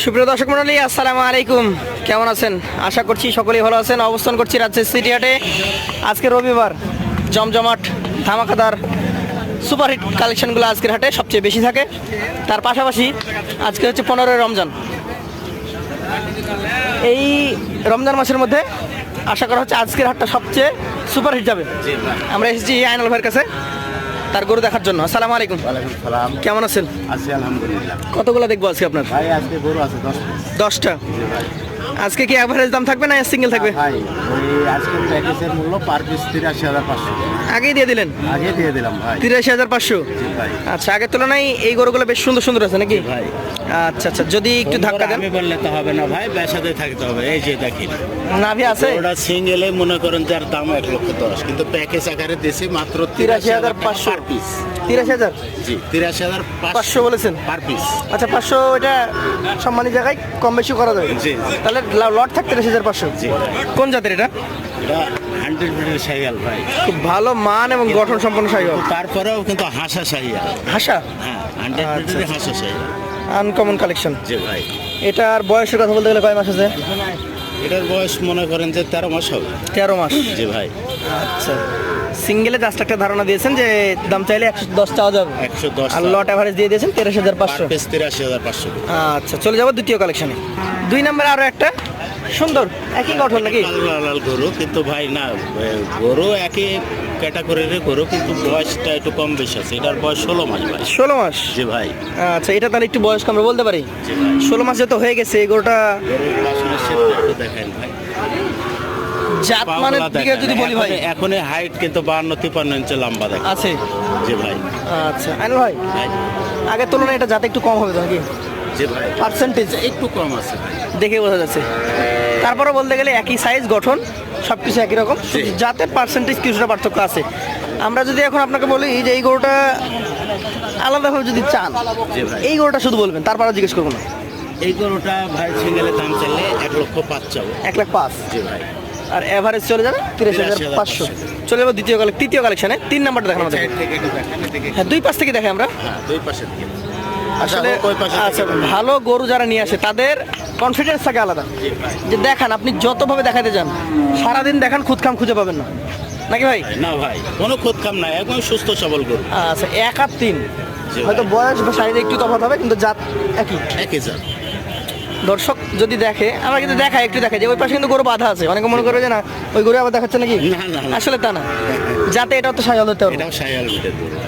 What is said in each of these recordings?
সুপ্রিয় দর্শক মন্ডলী আসসালামু আলাইকুম। কেমন আছেন? আশা করছি সকলেই ভালো আছেন। অবস্থান করছি রাজশাহী সিটি হাটে আজকে রবিবার, জমজমাট, ধামাকাদার সুপারহিট কালেকশনগুলো আজকের হাটে সবচেয়ে বেশি থাকে। তার পাশাপাশি আজকে হচ্ছে পনেরোই রমজান। এই রমজান মাসের মধ্যে আশা করা হচ্ছে আজকের হাটটা সবচেয়ে সুপারহিট যাবে। আমরা এসেছি আইনাল ভাইয়ের কাছে। তার গরু দেখার জন্য। আসসালামু আলাইকুম। সালাম। কেমন আছেন? আছি আলহামদুলিল্লাহ। কতগুলো দেখব আজকে আপনার? ভাই আজকে গরু আছে দশ পিস দশটা? জি ভাই। আজকে কি অ্যাভারেজ দাম থাকবে না সিঙ্গেল থাকবে? ভাই আজকে প্যাকেজের মূল্য পার পিস তিরাশি হাজার পাঁচশো। আগেই দিয়ে দিলেন? আগে দিয়ে দিলাম ভাই। তিরাশি হাজার পাঁচশো? জি ভাই। আচ্ছা আগের তুলনায় এই গরুগুলো বেশ সুন্দর সুন্দর আছে নাকি? ভাই। আচ্ছা আচ্ছা যদি একটু ধাক্কা দেন। আমি বললে তো হবে না ভাই বেসাতে থাকতে হবে এই যে দেখি নাভি আছে? ওটা সিঙ্গেলে মনে করেন যার দাম এক লক্ষ দশ কিন্তু প্যাকেজ আকারে দিয়েছি মাত্র তিরাশি হাজার পাঁচশো। পিস তিরাশি হাজার? জি তিরাশি হাজার পাঁচশো বলেছেন। পার পিস আচ্ছা পাঁচশো এটা সম্মানী জায়গায় কম বেশি করা যাবে? জি। তাহলে লট থাকতে তিরাশি হাজার পাঁচশো। জি। কোন জাতের এটা? এটা হান্ড্রেড মিটার ভাই। খুব ভালো মান এবং গঠন সম্পন্ন সাইকেল। তারপরেও কিন্তু হাসা সাইয়াল হাসা? হ্যাঁ হান্ড্রেড আচ্ছা। হাসা সাইয়াল আনকমন কালেকশন জি ভাই। এটার বয়সের কথা বলতে গেলে কয় মাস আছে? এটার বয়স মনে করেন যে তেরো মাস হবে। তেরো মাস। জি ভাই। আচ্ছা। সিঙ্গেলে জাস্ট একটা ধারণা দিয়েছেন যে দাম চাইলে একশো দশ চাওয়া যাবে। একশো দশ আর লট অ্যাভারেজ দিয়ে দিয়েছেন তেরোশো হাজার পাঁচশো। তেরাশি তিরাশি হাজার পাঁচশো। আচ্ছা চলে যাব দ্বিতীয় কালেকশনে দুই নম্বরে আরও একটা। সুন্দর একই গঠন নাকি? লাল লাল গরু কিন্তু ভাই না গরু একই ক্যাটাগরির গরু কিন্তু বয়সটা একটু কম বেশি আছে। এটার বয়স ষোলো মাস ভাই। ষোলো মাস? জি ভাই। আচ্ছা এটা তাহলে একটু বয়স আমরা বলতে পারি? ষোলো মাস যেহেতু হয়ে গেছে এই গরুটা দেখেন ভাই। জাত মানের পাগুলা দিকে যদি বলি ভাই। হাইট কিন্তু ইঞ্চি লম্বা আছে? জি ভাই। আচ্ছা ভাই আগের তুলনায় এটা জাতে একটু কম হবে তো নাকি? জি ভাই। পার্সেন্টেজ একটু কম আছে ভাই। দেখে বোঝা যাচ্ছে। তারপরে বলতে গেলে একই সাইজ গঠন সব কিছু একই রকম। জাতের পার্সেন্টেজ কিছুটা পার্থক্য আছে। আমরা যদি এখন আপনাকে বলি যে এই গরুটা আলাদাভাবে যদি চান এই গরুটা শুধু বলবেন তারপরে জিজ্ঞেস করব না। এই গরুটা ভাই সিঙ্গেলের দাম চাইলে এক লক্ষ পাঁচ চাবো। এক লাখ পাঁচ। জি ভাই। আর এভারেজ চলে যাবে তিরিশ হাজার পাঁচশো। চলে যাব দ্বিতীয় কালে তৃতীয় কালেকশনে তিন নাম্বারটা দেখানো আমাদের। এদিকে হ্যাঁ দুই পাশ থেকে দেখে আমরা। হ্যাঁ দুই পাশে আসলে থেকে আচ্ছা ভালো গরু যারা নিয়ে আসে তাদের কনফিডেন্স থাকে আলাদা। যে দেখান আপনি যতভাবে দেখাতে যান সারাদিন দেখান খুদখাম খুঁজে পাবেন না। নাকি ভাই? না ভাই কোনো খুদ খাম নাই একদম সুস্থ সবল গরু। আচ্ছা এক আর তিন হয়তো বয়স বা শারীরিক একটু তফাৎ হবে কিন্তু জাত একই। একই জাত। দর্শক যদি দেখে আমরা কিন্তু দেখাই একটু দেখাই যে ওই পাশে কিন্তু গরু বাধা আছে। অনেকে মনে করবে যে না ওই গরু আবার দেখাচ্ছে নাকি। আসলে তা না। যাতে এটা তো সাইজ হতে হবে।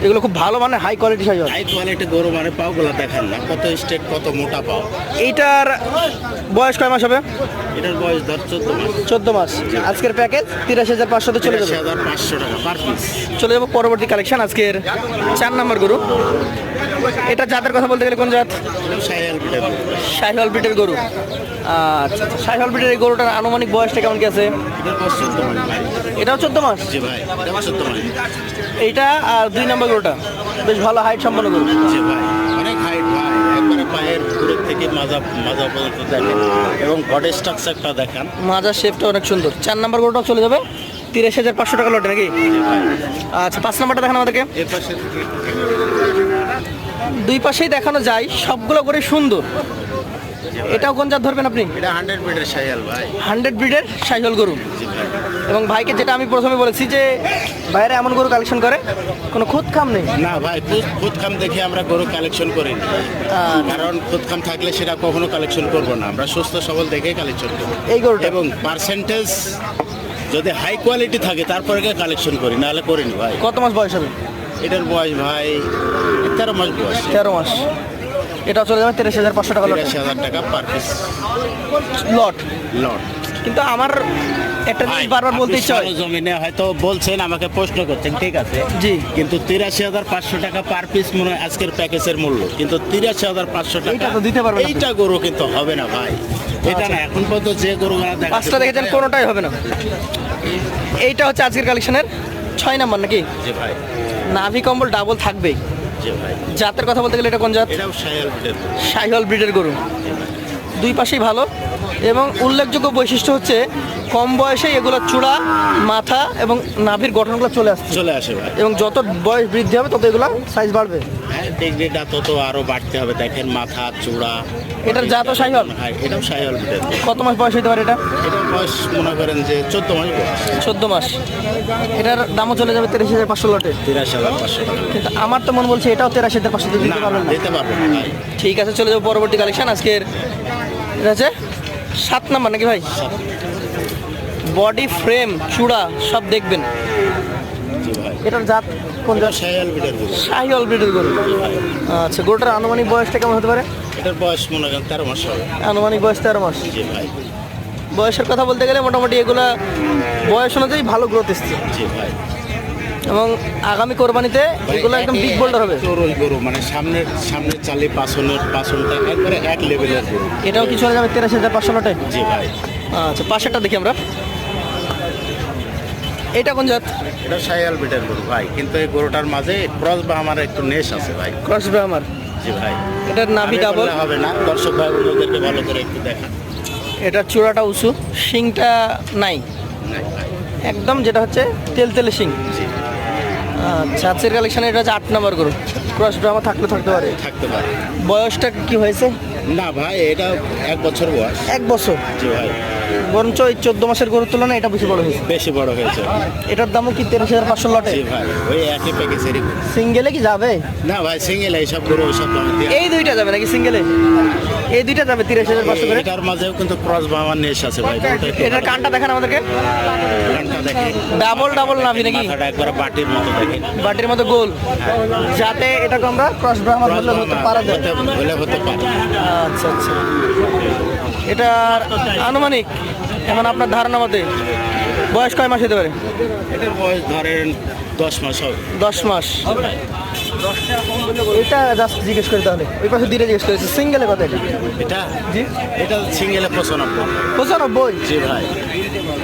এগুলো খুব ভালো মানে high quality size high quality গরু মানে পাওগুলো দেখান না কত স্টেট কত মোটা পাও। এইটার বয়স কয় মাস হবে? এটার বয়স ধর চোদ্দ মাস। চোদ্দ মাস। আজকের প্যাকেজ তিরাশি হাজার পাঁচশোতে চলে যাবে। হাজার পাঁচশো টাকা পার পিস চলে যাব পরবর্তী কালেকশন আজকের চার নম্বর গরু। এটা জাতের কথা বলতে গেলে কোন জাত? সায়াল মিটের গরু। শাহিওয়াল গরু? আচ্ছা আচ্ছা। শাহিওয়াল এই গরুটার আনুমানিক বয়সটা কেমন কি আছে? এটাও চোদ্দ মাস? এইটা আর দুই নম্বর গরুটা? বেশ ভালো হাইট সম্পন্ন গরু। ভাই অনেক হাইট ভাই। একবারে পায়ের থেকে মাজা মাজা পর্যন্ত দেখেন। এবং বডি স্ট্রাকচারটা দেখান। মাজার শেপটা অনেক সুন্দর। চার নম্বর গরুটাও চলে যাবে? তিরিশ হাজার পাঁচশো টাকা লটে নাকি? আচ্ছা পাঁচ নম্বরটা দেখান আমাদেরকে। দুই পাশেই দেখানো যায়। সবগুলো করে সুন্দর। এটাও কোন জাত ধরবেন আপনি? এটা হান্ড্রেড মিটার সায়াল ভাই। হান্ড্রেড ব্রিডের শাহিওয়াল গরু। এবং ভাইকে যেটা আমি প্রথমে বলেছি যে ভাইরা এমন গরু কালেকশন করে কোনো খুদ খাম নেই? না ভাই খুদ খাম দেখে আমরা গরু কালেকশন করি। কারণ খুদ খাম থাকলে সেটা কখনো কালেকশন করব না। আমরা সুস্থ সবল দেখে কালেকশন করব এই গরুটা? এবং পার্সেন্টেজ যদি হাই কোয়ালিটি থাকে তারপরে কালেকশন করি নাহলে করিনি ভাই। কত মাস বয়স হবে? এটার বয়স ভাই তেরো মাস বয়স। তেরো মাস। এটাও চলে যাবে তিরিশ হাজার পাঁচশো টাকা তিরাশি হাজার টাকা পার পিস লট। লট। কিন্তু আমার একটা জিনিস বারবার বলতে ইচ্ছা হয়। জমিনে হয়তো বলছেন আমাকে প্রশ্ন করছেন ঠিক আছে? জি। কিন্তু তিরাশি হাজার পাঁচশো টাকা পার পিস মনে হয় আজকের প্যাকেজের মূল্য। কিন্তু তিরাশি হাজার পাঁচশো টাকা এইটা তো দিতে পারবে। এইটা গরু কিন্তু হবে না ভাই। এটা না এখন পর্যন্ত যে গরু পাঁচটা দেখেছেন কোনোটাই হবে না। এইটা হচ্ছে আজকের কালেকশনের ছয় নাম্বার নাকি? জি ভাই। নাভি কম্বল ডাবল থাকবেই। ভাই। জাতের কথা বলতে গেলে এটা কোন জাত? এটাও গরু। শাহিওয়াল ব্রিডের গরু। দুই পাশেই ভালো। এবং উল্লেখযোগ্য বৈশিষ্ট্য হচ্ছে কম বয়সে এগুলো চূড়া মাথা এবং নাভির গঠনগুলো চলে আসছে। চলে আসে ভাই। এবং যত বয়স বৃদ্ধি হবে তত এগুলো সাইজ বাড়বে। হ্যাঁ ডিগ্রিটা তো তো আরও বাড়তে হবে। দেখেন মাথা চূড়া। এটার জাতও শাহিওয়াল হ্যাঁ এটাও সাইহল কত মাস বয়স হতে পারে এটা? এটার বয়স মনে করেন যে চোদ্দ মাস চোদ্দ মাস। এটার দামও চলে যাবে তিরিশ হাজার পাঁচশো লটে। তিরাশি হাজার পাঁচশো কিন্তু আমার তো মন বলছে এটাও তেরাশি হাজার পাঁচশো দিতে পারবেন না। দিতে পারব না ঠিক আছে চলে যাব পরবর্তী কালেকশন আজকের এটা আছে সাত নাম্বার নাকি ভাই? বডি ফ্রেম চূড়া সব দেখবেন। জি ভাই এটার জাত কোন জাত? শাহি অলব্রিডের গরু। আচ্ছা গরুটার আনুমানিক বয়সটা কেমন হতে পারে? এটার বয়স মনে করেন তেরো মাস হবে। আনুমানিক বয়স তেরো মাস। জি ভাই। বয়সের কথা বলতে গেলে মোটামুটি এগুলা বয়স অনুযায়ী ভালো গ্রোথ এসছে। জি ভাই। এবং আগামী কোরবানিতে এগুলো একদম বিগ বোল্ডার হবে। চোরই গরু মানে সামনের সামনের চালে পাছনের পাছনটা একবারে এক লেভেলের গরু। এটাও কি চলে যাবে তেরাশি হাজার পাঁচশো জি ভাই। আচ্ছা পাশেরটা দেখি আমরা। এটা কোন জাত? এটা সাইয়াল বিটের গরু ভাই। কিন্তু এই গরুটার মাঝে ক্রস বা আমার একটু নেশ আছে ভাই। ক্রস বা আমার জি ভাই। এটার নাভি ডাবল হবে না দর্শক ভাই বোনদেরকে ভালো করে একটু দেখান। এটার চূড়াটা উঁচু শিংটা নাই? নাই একদম যেটা হচ্ছে তেল তেলে শিং। আচ্ছা আজকের কালেকশানে এটা হচ্ছে আট নম্বর গরু। ক্রস ড্রামা থাকলে থাকতে পারে। থাকতে পারে। বয়সটা কি হয়েছে? না ভাই এটা এক বছর বয়স। এক বছর? জি ভাই। বরঞ্চ এই চোদ্দ মাসের গরুর তুলনায় এটা বেশি বড় হয়েছে। বেশি বড় হয়েছে। এটার দামও কি তেরোশ হাজার পাঁচশো লটে? ভাই ওই একই প্যাকেজেরই সিঙ্গেলে কি যাবে? না ভাই সিঙ্গেল এইসব গরু ওইসব এই দুইটা যাবে নাকি সিঙ্গেলে? এই দুইটা যাবে তিরিশ হাজার পাঁচশো করে? এটার মাঝেও কিন্তু ক্রস বা আমার নেশ আছে ভাই এটার কানটা দেখেন আমাদেরকে। দেখে ডাবল ডাবল নাভি নাকি? একবার বাটির মতো দেখে বাটির মতো গোল। যাতে এটাকে আমরা ক্রস ব্রাহ্মণ বললে হতে পারা যায়। হতে পারে। আচ্ছা আচ্ছা। এটার আনুমানিক এখন আপনার ধারণা মতে বয়স কয় মাস হতে পারে? এটার বয়স ধরেন দশ মাস হবে। দশ মাস। এটা জাস্ট জিজ্ঞেস করি তাহলে। ওই পাশে দিলে জিজ্ঞেস করেছে। সিঙ্গেলে কত এটা? এটা? জি। এটা সিঙ্গেলে পঁচানব্বই। পঁচানব্বই? জি ভাই।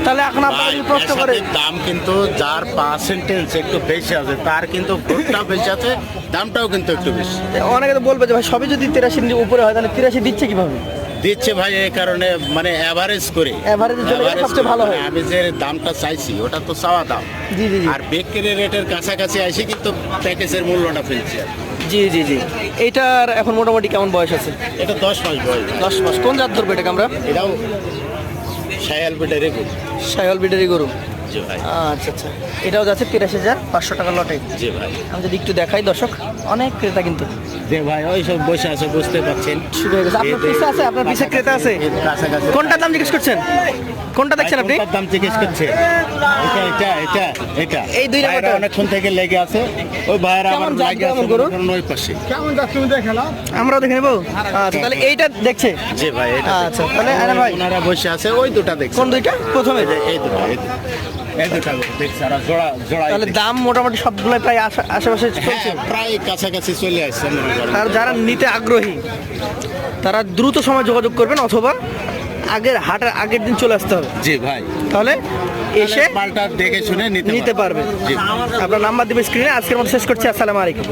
তাহলে এখন আপনারা যদি প্রশ্ন করে দাম কিন্তু যার পার্সেন্টেজ একটু বেশি আছে তার কিন্তু ভোটটা বেশি আছে দামটাও কিন্তু একটু বেশি। অনেকে তো বলবে যে ভাই সবই যদি তিরাশির উপরে হয় তাহলে তিরাশি দিচ্ছে কীভাবে? দিচ্ছে ভাই এই কারণে মানে অ্যাভারেজ করে। Average চলে গেলে সবচেয়ে ভালো হয়। আমি যে দামটা চাইছি ওটা তো চাওয়া দাম। জি জি জি। আর বেকারি রেটের কাছাকাছি আসে কিন্তু প্যাকেজের মূল্যটা ফেলছি। আর কি। জি জি জি। এইটার এখন মোটামুটি কেমন বয়স আছে? এটা দশ মাস বয়স। ভাই। দশ মাস। কোন জাত ধরবে এটাকে আমরা? এটাও সায়াল বিটারি রেগুল সায়ল বিডারি গরু। জি ভাই। আচ্ছা আচ্ছা। এটাও যাচ্ছে তিরাশি হাজার পাঁচশো টাকা লটে। জি ভাই। আমি যদি একটু দেখাই দর্শক অনেক ক্রেতা কিন্তু। যে ভাই ওই সব বসে আছে বুঝতে পারছেন। শুরু হয়ে গেছে। আপনার পিছে আছে আপনার পিছে ক্রেতা আছে। এর কোনটার দাম জিজ্ঞেস করছেন? কোনটা দেখছেন আপনি? দাম জিজ্ঞেস করছে? এটা এটা এটা এটা। এই দুই নাম্বারটা? অনেকক্ষণ থেকে লেগে আছে। ওই ভাইরা কেমন আমার লাগে কেমন আছে ওই পাশে। আমরাও দেখে নেব? আচ্ছা তাহলে এইটা দেখছে? জি ভাই এটা আচ্ছা তাহলে আরে ভাই। ওনারা বসে আছে ওই দুটা দেখছে। কোন দুইটা? প্রথমে। এই দুটো এই দুটো। তাহলে দাম মোটামুটি সবগুলোই প্রায় আশা- আশেপাশে চলছে। হ্যাঁ প্রায় কাছাকাছি চলে আসছে আর যারা নিতে আগ্রহী তারা দ্রুত সময় যোগাযোগ করবেন অথবা আগের হাটের আগের দিন চলে আসতে হবে। জি ভাই। তাহলে এসে পাল্টা দেখে শুনে নিতে পারবে আপনার নাম্বার দিবে স্ক্রিনে আজকের মতো শেষ করছি আসসালামু আলাইকুম।